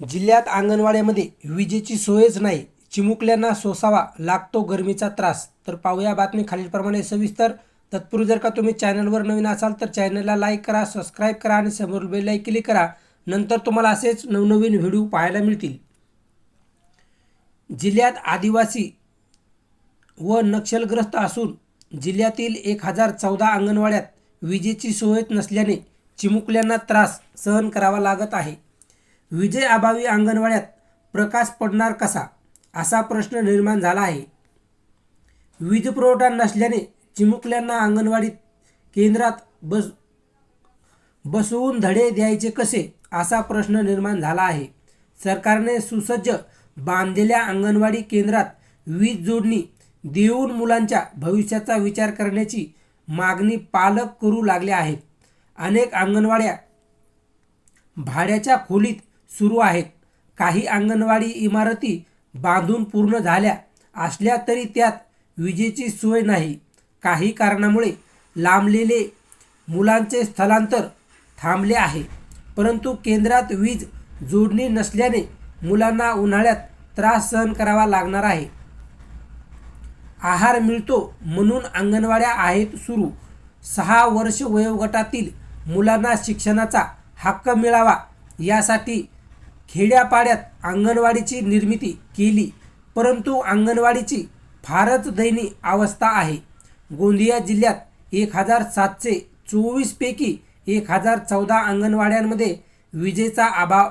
जिल्ह्यात अंगणवाड्यामध्ये विजेची सोयच नाही चिमुकल्यांना सोसावा लागतो गरमीचा त्रास. तर पाहूया बातमी खालीलप्रमाणे. सविस्तर तत्पूर्वी जर का तुम्ही चॅनलवर नवीन असाल तर चॅनलला लाईक करा सबस्क्राईब करा आणि समोर बेल क्लिक करा. नंतर तुम्हाला असेच नवनवीन व्हिडिओ पाहायला मिळतील. जिल्ह्यात आदिवासी व नक्षलग्रस्त असून जिल्ह्यातील एक हजार चौदा अंगणवाड्यात विजेची सोय नसल्याने चिमुकल्यांना त्रास सहन करावा लागत आहे. विजय अभावी अंगणवाड्यात प्रकाश पडणार कसा? असा प्रश्न निर्माण झाला आहे. वीज पुरवठा नसल्याने चिमुकल्यांना अंगणवाडीत केंद्रात बस बसवून धडे द्यायचे कसे? असा प्रश्न निर्माण झाला आहे. सरकारने सुसज्ज बांधलेल्या अंगणवाडी केंद्रात वीज जोडणी देऊन मुलांच्या भविष्याचा विचार करण्याची मागणी पालक करू लागले आहेत. अनेक अंगणवाड्या भाड्याच्या खोलीत सुरू आहेत. काही अंगणवाडी इमारती बांधून पूर्ण झाल्या असल्या तरी त्यात विजेची सोय नाही. काही कारणामुळे लांबलेले मुलांचे स्थलांतर थांबले आहे. परंतु केंद्रात वीज जोडणी नसल्याने मुलांना उन्हाळ्यात त्रास सहन करावा लागणार आहे. आहार मिळतो म्हणून अंगणवाड्या आहेत सुरू. सहा वर्ष वयोगटातील मुलांना शिक्षणाचा हक्क मिळावा यासाठी खेड्यापाड्यात अंगणवाडीची निर्मिती केली परंतु अंगणवाडीची फारच दयनीय अवस्था आहे. गोंदिया जिल्ह्यात एक हजार सातशे चोवीसपैकी एक हजार चौदा अंगणवाड्यांमध्ये विजेचा अभाव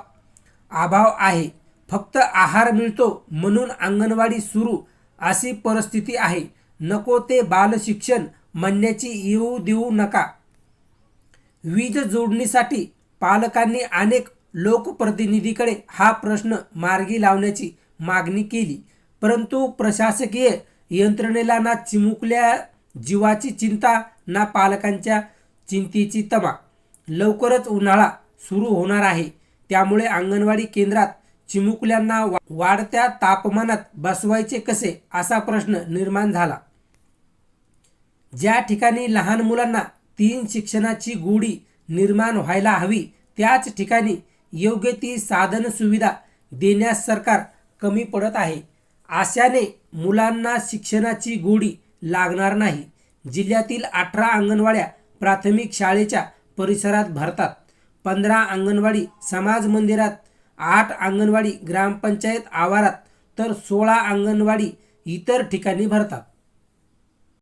अभाव आहे. फक्त आहार मिळतो म्हणून अंगणवाडी सुरू अशी परिस्थिती आहे. नको ते बालशिक्षण म्हणण्याची येऊ देऊ नका. वीज जोडणीसाठी पालकांनी अनेक लोकप्रतिनिधीकडे हा प्रश्न मार्गी लावण्याची मागणी केली. परंतु प्रशासकीय यंत्रणेला ना चिमुकल्या जीवाची चिंता ना पालकांच्या चिंतेची तमा. लवकरच उन्हाळा सुरू होणार आहे. त्यामुळे अंगणवाडी केंद्रात चिमुकल्यांना वाढत्या तापमानात बसवायचे कसे असा प्रश्न निर्माण झाला. ज्या ठिकाणी लहान मुलांना तीन शिक्षणाची गोडी निर्माण व्हायला हवी त्याच ठिकाणी योग्य ती साधन सुविधा देण्यास सरकार कमी पडत आहे. आशाने मुलांना शिक्षणाची गोडी लागणार नाही. जिल्ह्यातील अठरा अंगणवाड्या प्राथमिक शाळेच्या परिसरात भरतात. पंधरा अंगणवाडी समाज मंदिरात आठ अंगणवाडी ग्रामपंचायत आवारात तर सोळा अंगणवाडी इतर ठिकाणी भरतात.